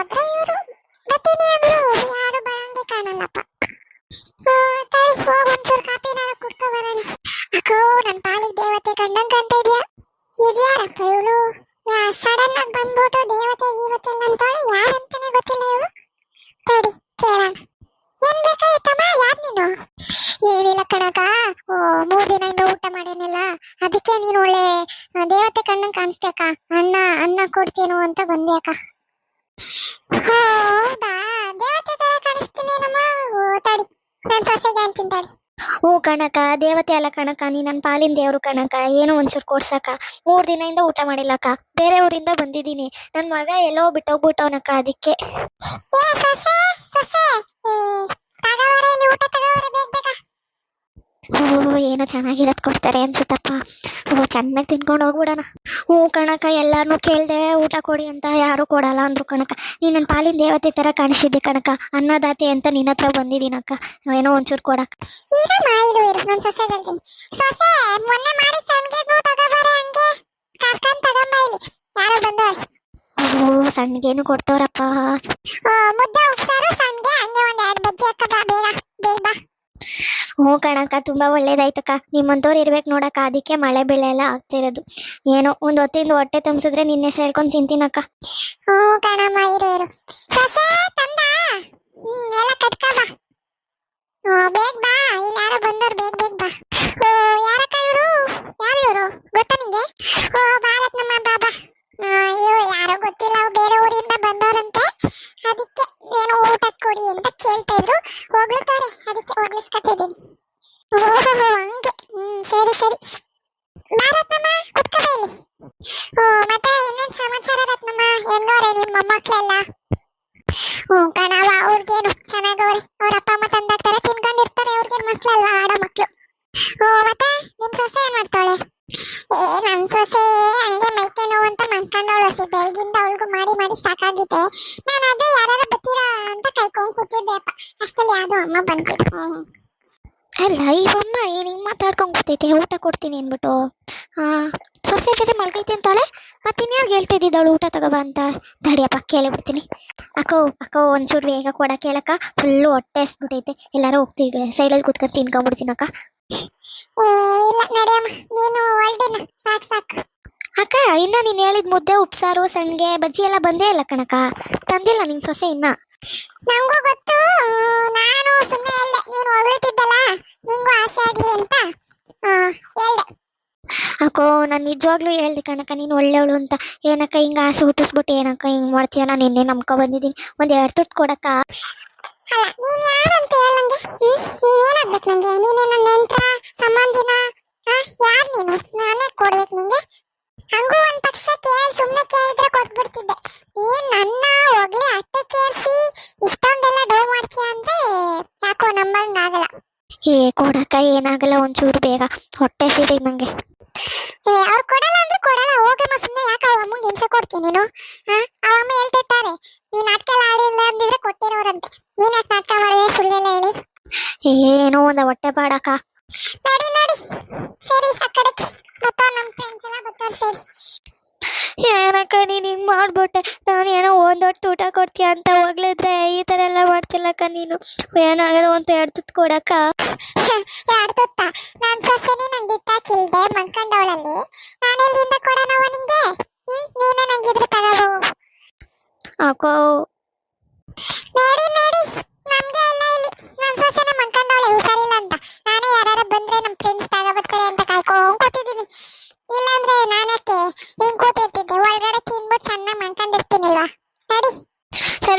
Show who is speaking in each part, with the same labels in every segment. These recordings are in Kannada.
Speaker 1: ಹೋದ್ರು ಇವರು ಬತ್ತೀನಿ ಯಾರು ಬರಂಗೆ ಕಾಣಲ್ಲಪ್ಪ. ತಾಯಿ ಹೋಗ್ ಒಂಚೂರು ಕಾಪಿನಾರ ಕುಡ್ಕೊ ಬರೋಣ. ಅಕ್ಕೋ, ನನ್ ಪಾಲಿಗೆ ದೇವತೆ ಕಂಡಂಗ್ ಕಾಣ್ತಾ ಇದೆಯಾ? ಇದ್ಯಾರಪ್ಪ ಇವಳು ಯಾ ಸಡನ್ ಆಗಿ ಬಂದ್ಬಿಟ್ಟು ದೇವತೆ, ಗೀವತೆ ಎಲ್ಲ ಅಂತಾಳೆ? ಯಾರಂತಾನೆ ಗೊತ್ತಿಲ್ಲ ಇವಳು ತಡಿ, ಕೇಳೋಣ. ಏನ್ ಬೇಕಾಯ್ತಮ್ಮ? ಯಾರ್ ನೀನು? ಏನಿಲ್ಲ ಕಣಕ ಓ, ಮೂರ್ ದಿನದಿಂದ ಊಟ ಮಾಡೇನಿಲ್ಲ. ಅದಕ್ಕೆ ನೀನು ಒಳ್ಳೆ ದೇವತೆ ಕಣ್ಣಂಗ್ ಕಾಣಿಸ್ತೇಕ ಅಣ್ಣ ಅನ್ನ ಕೊಡ್ತೀನೋ ಅಂತ ಬಂದೆ ಅಕ್ಕ. ಹೌದಾ? ದೇವತೆ ತರ ಕಾಣಿಸ್ತೀನಿ ನಮ್ಮ ಓ ತಡಿ. ನಾನ್ ಸೊಸೆಗೆ ಹೇಳ್ತೀನಿ ತಡಿ.
Speaker 2: ಹ್ಞೂ ಕಣಕ ದೇವತೆ ಅಲ್ಲ ಕಣಕ ನೀ ನನ್ನ ಪಾಲಿನ ದೇವ್ರು ಕಣಕ ಏನೋ ಒಂಚೂರು ಕೊಡ್ಸಕ್ಕ ಮೂರು ದಿನದಿಂದ ಊಟ ಮಾಡಿಲ್ಲಕ್ಕ ಬೇರೆ ಊರಿಂದ ಬಂದಿದ್ದೀನಿ. ನನ್ನ ಮಗ ಎಲ್ಲೋ ಬಿಟ್ಟೋಗ್ಬಿಟ್ಟವನಕ್ಕ ಅದಕ್ಕೆ. ಚೆನ್ನಾಗಿರೋದು ಕೊಡ್ತಾರೆ ಅನ್ಸುತ್ತಪ್ಪ ಓ ಚೆನ್ನಾಗಿ ತಿನ್ಕೊಂಡು ಹೋಗ್ಬಿಡೋಣ. ಹ್ಞೂ ಕಣಕ ಎಲ್ಲಾರನ್ನೂ ಕೇಳ್ದೆ ಊಟ ಕೊಡಿ ಅಂತ ಯಾರೂ ಕೊಡಲ್ಲ ಅಂದ್ರು ಕಣಕ ನೀ ನನ್ನ ಪಾಲಿನ ದೇವತೆ ಥರ ಕಾಣಿಸಿದ್ದೆ ಕಣಕ ಅನ್ನದಾತೆ ಅಂತ ನಿನ್ನ ಹತ್ರ ಬಂದಿದ್ದೀನಕ್ಕ. ಏನೋ ಒಂಚೂರು ಕೊಡಕ್ಕ
Speaker 1: ನಾನು
Speaker 2: ಓ ಸಣ್ಣಗೇನು ಕೊಡ್ತವ್ರಪ್ಪ.
Speaker 1: ಮುದ್ದೆ ಉಪ್ಸಾರು ಸಣ್ಣಗೆ ಹಂಗೆ ಒಂದು ಎರಡು ಬಜ್ಜಿ ಅಕ್ಕ ಬಾ ಬೇಗ. ಬೇಗ ಬಾ.
Speaker 2: ಹ್ಞೂ ಕಣಕ್ಕ, ತುಂಬಾ ಒಳ್ಳೇದಾಯ್ತಕ್ಕ. ನಿಮ್ಮಂತವ್ರು ಇರ್ಬೇಕು ನೋಡಕ್ಕ, ಅದಕ್ಕೆ ಮಳೆ ಬೆಳೆ ಎಲ್ಲ ಆಗ್ತಿರೋದು ಏನೋ ಒಂದ್ ಹೊತ್ತಿಂದ ಹೊಟ್ಟೆ ತುಂಬಿಸಿದ್ರೆ ನಿನ್ನೆ ಸೇರ್ಕೊಂಡು ತಿಂತೀನಕ್ಕ.
Speaker 1: ಹ್ಞೂ ಕಣಮ್ಮ ಇರು ಇರು ಸೊಸೆ ತಂದ ಹ್ಮ್ ಎಲ್ಲ ಕಟ್ಕ ಬಾ ಹ್ಞೂ ಬೇಗ ಬಾ ಇಲ್ಲಿ ಯಾರೋ ಬಂದವ್ರು ಬೇಗ ಬೇಗ ಬಾ ಓ ಯಾರಕ್ಕ ಇವರು ಯಾರು ಇವರು ಗೊತ್ತಾ ನಿಂಗೆ ಓ ಭಾರತ್ ನಮ್ಮ ಬಾಬಾ ಅಯ್ಯೋ ಯಾರೋ ಗೊತ್ತಿಲ್ಲ ಅವ್ರು ಬೇರೆ ಊರಿಂದ ಬಂದವ್ರಂತೆ ಅದಕ್ಕೆ ಏನೋ ಊಟ ಕೊಡಿ ಅಂತ ಕೇಳ್ತಾ ಇದ್ರು ಹೋಗ್ಲುತ್ತಾರೆ ಅದಕ್ಕೆ ಹೋಗ್ಲಿಸ್ಕೊತಿದ್ದೀನಿ ಓಹೋ ಹಂಗೆ ಹ್ಮ್ ಸರಿ ಸರಿ ಭಾರತ್ನಮ್ಮ ಕುತ್ಕೋ ಇಲ್ಲಿ ಓ ಮತ್ತೆ ಇನ್ನೇನ್ ಸಮಾಚಾರ ರತ್ನಮ್ಮ ಹೆಂಗವ್ರೆ ನಿಮ್ಮ ಮೊಮ್ಮಕ್ಳೆಲ್ಲ ಹ್ಞೂ ಕಣವ ಅವ್ರಿಗೇನು ಚೆನ್ನಾಗವ್ರೆ ಅವ್ರ ಅಪ್ಪ ಅಮ್ಮ ತಂದಾಕ್ತಾರೆ ತಿನ್ಕೊಂಡಿರ್ತಾರೆ ಅವ್ರಿಗೇನು ಮಕ್ಳಲ್ವಾ ಆಡೋ ಮಕ್ಳು ಓ ಮತ್ತೆ ನಿಮ್ ಸೊಸೆ ಏನ್ ಮಾಡ್ತಾಳೆ ಏ ನನ್ ಸೊಸೆ ಹಂಗೆ ಮೈಕೆ ನೋವು ಅಂತ ಮನ್ಕೊಂಡವಳು ಸಿ ಬೆಳಗಿಂದ ಅವಳಿಗೂ ಮಾಡಿ ಮಾಡಿ ಸಾಕಾಗಿದೆ. ನಾನು ಅದೇ ಯಾರು ಬರ್ತೀರಾ ಅಂತ ಕೈಕೊಂಡು ಕೂತಿದ್ದೆಪ್ಪ ಅಷ್ಟಲ್ಲಿ ಯಾವ್ದೋ ಅಮ್ಮ ಹ್ಮ್
Speaker 2: ಅಲ್ಲ ಇವಮ್ಮ ಏನ್ ಹಿಂಗ್ ಮಾತಾಡ್ಕೊಂಡ್ ಕೂತೈತೆ? ಊಟ ಕೊಡ್ತೀನಿ ಅನ್ಬಿಟ್ಟು ಹಾ ಸೊಸೆ ಬೇರೆ ಮಲ್ಗೈತೆ ಅಂತಾಳೆ? ಮತ್ತೆ ಇನ್ಯಾರ್ಗೆ ಹೇಳ್ತಿದ್ದಿದ್ದಾಳು ಊಟ ತಗೋಬ ಅಂತ? ತಡಿಯಪ್ಪ ಕೇಳಿಬಿಡ್ತೀನಿ. ಅಕ್ಕೋ ಅಕ್ಕೋ ಒಂಚೂರು ಬೇಗ ಕೊಡ ಕೇಳಕ್ಕ. ಫುಲ್ಲು ಹೊಟ್ಟೆ ಎಸ್ಬಿಟ್ಟೈತೆ ಎಲ್ಲಾರು ಹೋಗ್ತೀವಿ ಸೈಡಲ್ಲಿ ಕೂತ್ಕೊಂಡು ತಿನ್ಕೊಂಡ್ಬಿಡ್ತೀನಕ್ಕ.
Speaker 1: ಅಕ್ಕ ಇಲ್ಲ ನಡಿಯಮ್ಮ ನೀನು ಹೊಲ್ದಿನ ಸಾಕ್ ಸಾಕ್
Speaker 2: ಅಕ್ಕ ಇನ್ನ ನೀನ್ ಹೇಳಿದ ಮುದ್ದೆ ಉಪ್ಸಾರು ಸಣ್ಣಗೆ ಬಜ್ಜಿ ಎಲ್ಲ ಬಂದೇ ಇಲ್ಲ ಕಣಕ ತಂದಿಲ್ಲ ನಿನ್ ಸೊಸೆ ಇನ್ನ.
Speaker 1: ನಂಗೂ ಗೊತ್ತು. ನಾನು ಸುಮ್ಮನೆ ಹೇಳ್ದೆ. ನೀನು ಹೊಗಳ್ತಿದ್ದಲ್ಲ. ನಿಂಗೂ ಆಸೆ ಆಗ್ಲಿ ಅಂತ. ಹೇಳ್ದೆ.
Speaker 2: ಅಕ್ಕೋ ನಾನು ನಿಜವಾಗ್ಲೂ ಹೇಳ್ದೆ ಕಣಕ ನೀನು ಒಳ್ಳೆವಳು ಅಂತ. ಏನಕ್ಕ ಹಿಂಗ ಆಸೆ ಹುಟ್ಟಿಸ್ಬಿಟ್ಟು ಏನಕ್ಕ ಹಿಂಗ್ ಮಾಡ್ತೀಯ? ನಾನು ನಿನ್ನೆ ನಂಬ್ಕೊ ಬಂದಿದ್ದೀನಿ. ಒಂದ್ ಎರಡು ತುಟ್ಟು ಕೊಡಕ್ಕ.
Speaker 1: ಅಲ್ಲ ನೀನ್ ಯಾರಂತ ಹೇಳಂಗೆ
Speaker 2: ಒಂಚೂರು ಬೇಗ ಹೊಟ್ಟೆ ಸಿಡಿ ನಂಗೆ.
Speaker 1: ಏ ಅವ್ರು ಕೊಡಲ್ಲ ಅಂದ್ರೆ ಕೊಡಲ್ಲ ಹೋಗಮ್ಮ ಸುಮ್ಮನೆ ಯಾಕೆ ಅವ್ರ ಅಮ್ಮಂಗೆ ಹಿಂಸೆ ಕೊಡ್ತೀನಿ ನೀನು? ಹಾ? ಅವ್ರ ಅಮ್ಮ ಹೇಳ್ತಿರ್ತಾರೆ ನೀನ್ ನಾಟಕ ಎಲ್ಲ ಆಡಿಲ್ಲ ಅಂದಿದ್ರೆ ಕೊಟ್ಟಿರೋರಂತೆ. ನೀನ್ ಯಾಕೆ ನಾಟಕ ಮಾಡಿದೆ? ಸುಳ್ಳೆಲ್ಲ ಹೇಳಿ.
Speaker 2: ಏನೋ ಒಂದ ಹೊಟ್ಟೆ ಪಾಡಕ್ಕ
Speaker 1: ನಡಿ ನಡಿ. ಸರಿ ಆ ಕಡೆಗೆ. ಬರ್ತಾವ ನಮ್ಮ ಫ್ರೆಂಡ್ಸ್ ಎಲ್ಲ ಬರ್ತಾವ್ರು ಸರಿ.
Speaker 2: ಏನಕ್ಕ ನೀನು ಹಿಂಗ್ ಮಾಡ್ಬಿಟ್ಟೆ. ನಾನು ಏನೋ ಒಂದೊಟ್ಟು ಊಟ ಕೊಡ್ತೀಯ ಅಂತ ಹೋಗ್ಲಿದ್ರೆ ಈ ತರ ಎಲ್ಲ ಮಾಡ್ತಿಲ್ಲಕ್ಕ ನೀನು. ಏನಾಗಲ್ಲ ಅಂತ ಎರಡು ತುತ್ತು ಕೊಡಕ್ಕ.
Speaker 1: ಎರಡು ತುತ್ತ ನಾನ್ ಸೊಸೆನಿ ನಂಗೆ ಇಟ್ಟಾಕಿಲ್ದೆ ಮನ್ಕೊಂಡವಳಲ್ಲಿ. ನಾನು ಎಲ್ಲಿಂದ ಕೊಡೋಣವ ನಿಂಗೆ? ನೀನೇ ನೀನೇ ನಂಗಿದ್ರೆ ತಗೋಬೋ
Speaker 2: ಅಕ್ಕೋ.
Speaker 1: ನೋಡಿ ನೋಡಿ. ನಮಗೆ ಎಲ್ಲ ಇಲ್ಲಿ ನನ್ ಸೊಸೆನ ಮನ್ಕೊಂಡವಳೆ ಹುಷಾರಿಲ್ಲ.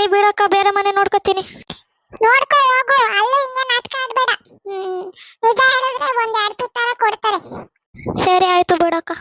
Speaker 2: ಸರಿ ಬಿಡಕ್ಕ ಬೇರೆ ಮನೆ ನೋಡ್ಕೋತೀನಿ.
Speaker 1: ನೋಡ್ಕೊ ಹೋಗು. ಅಲ್ಲೂ ಹಿಂಗೆ ನಾಟಕ ಆಡ್ಬೇಡ. ನಿಜ ಹೇಳಿದ್ರೆ ಒಂದ್ ಎರಡು ತುತ್ತಾರ ಕೊಡ್ತಾರೆ.
Speaker 2: ಸರಿ ಆಯ್ತು ಬಿಡಕ್ಕ.